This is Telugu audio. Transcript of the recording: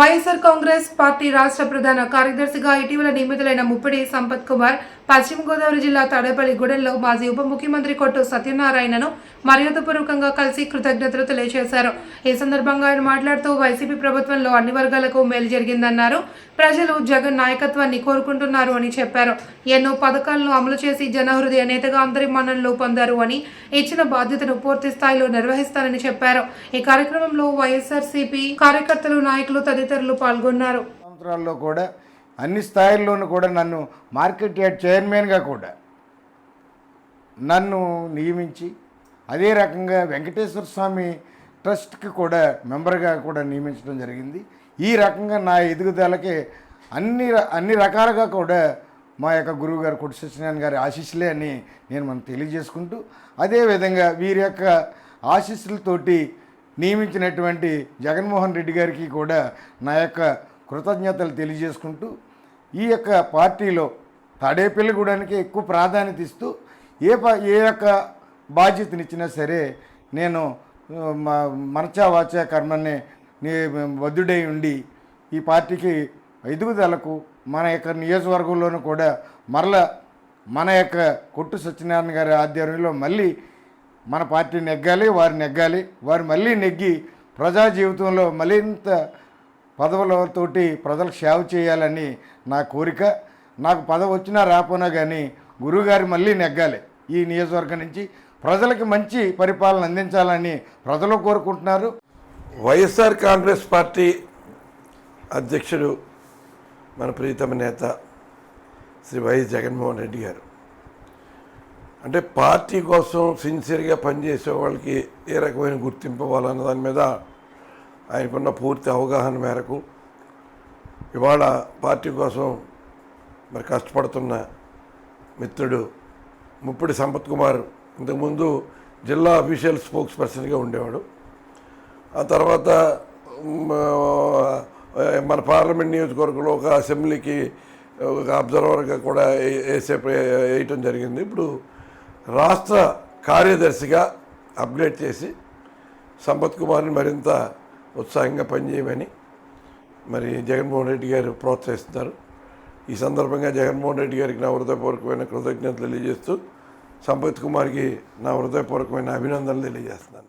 వైఎస్ఆర్ కాంగ్రెస్ పార్టీ రాష్ట్ర ప్రధాన కార్యదర్శిగా ఇటీవల నియమితులైన ముప్పిడి సంపత్ కుమార్ పశ్చిమ గోదావరి జిల్లా తాడేపల్లి గూడెంలో మాజీ ఉప ముఖ్యమంత్రి కొట్టు సత్యనారాయణను మర్యాదపూర్వకంగా కలిసి కృతజ్ఞతలు తెలియజేశారు. ఈ సందర్భంగా ఆయన మాట్లాడుతూ వైసీపీ ప్రభుత్వంలో అన్ని వర్గాలకు మేలు జరిగిందన్నారు. ప్రజలు జగన్ నాయకత్వాన్ని కోరుకుంటున్నారు అని చెప్పారు. ఎన్నో పథకాలను అమలు చేసి జనహృదయ నేతగా అందరి మన్ననలు పొందారు అని ఇచ్చిన బాధ్యతను పూర్తి స్థాయిలో నిర్వహిస్తానని చెప్పారు. ఈ కార్యక్రమంలో వైఎస్ఆర్సీపీ కార్యకర్తలు నాయకులు తదితరులు పాల్గొన్నారు. సంవత్సరాల్లో కూడా అన్ని స్థాయిల్లోనూ కూడా నన్ను మార్కెట్ యార్డ్ చైర్మన్గా కూడా నన్ను నియమించి అదే రకంగా వెంకటేశ్వర స్వామి ట్రస్ట్కి కూడా మెంబర్గా కూడా నియమించడం జరిగింది. ఈ రకంగా నా ఎదుగుదలకి అన్ని అన్ని రకాలుగా కూడా మా యొక్క గురువు గారు కొట్టి సత్యనారాయణ గారి ఆశీస్సులే అని నేను మనం తెలియజేసుకుంటూ అదేవిధంగా వీరి యొక్క ఆశీస్సులతోటి నియమించినటువంటి జగన్మోహన్ రెడ్డి గారికి కూడా నా యొక్క కృతజ్ఞతలు తెలియజేసుకుంటూ ఈ యొక్క పార్టీలో తాడేపల్లిగూడానికి ఎక్కువ ప్రాధాన్యత ఇస్తూ ఏ ప ఏ యొక్క బాధ్యతనిచ్చినా సరే నేను మ మనచా వాచా కర్మని వద్దుడై ఉండి ఈ పార్టీకి ఎదుగుదలకు మన యొక్క నియోజకవర్గంలోనూ కూడా మరల మన యొక్క కొట్టు సత్యనారాయణ గారి ఆధ్వర్యంలో మళ్ళీ మన పార్టీ నెగ్గాలి వారు నెగ్గాలి వారు మళ్ళీ నెగ్గి ప్రజా జీవితంలో మరింత పదవులతోటి ప్రజలకు సేవ చేయాలని నా కోరిక. నాకు పదవి వచ్చినా రాపోనా కానీ గురువుగారు మళ్ళీ నెగ్గాలి. ఈ నియోజకవర్గం నుంచి ప్రజలకి మంచి పరిపాలన అందించాలని ప్రజలు కోరుకుంటున్నారు. వైఎస్ఆర్ కాంగ్రెస్ పార్టీ అధ్యక్షుడు మన ప్రీతమ నేత శ్రీ వైఎస్ జగన్మోహన్ రెడ్డి గారు. అంటే పార్టీ కోసం సిన్సియర్గా పనిచేసే వాళ్ళకి ఏ రకమైన గుర్తింపు ఇవ్వాలన్న దాని మీద ఆయనకున్న పూర్తి అవగాహన మేరకు ఇవాళ పార్టీ కోసం మరి కష్టపడుతున్న మిత్రుడు ముప్పిడి సంపత్ కుమార్ ఇంతకుముందు జిల్లా అఫీషియల్ స్పోక్స్ పర్సన్గా ఉండేవాడు. ఆ తర్వాత మన పార్లమెంట్ నియోజకవర్గంలో ఒక అసెంబ్లీకి ఒక అబ్జర్వర్గా కూడా వేసే వేయటం జరిగింది. ఇప్పుడు రాష్ట్ర కార్యదర్శిగా అప్గ్రేడ్ చేసి సంపత్ కుమార్ని మరింత ఉత్సాహంగా పనిచేయమని మరి జగన్మోహన్ రెడ్డి గారు ప్రోత్సహిస్తున్నారు. ఈ సందర్భంగా జగన్మోహన్ రెడ్డి గారికి నా హృదయపూర్వకమైన కృతజ్ఞతలు తెలియజేస్తూ సంపత్ కుమార్కి నా హృదయపూర్వకమైన అభినందనలు తెలియజేస్తున్నాను.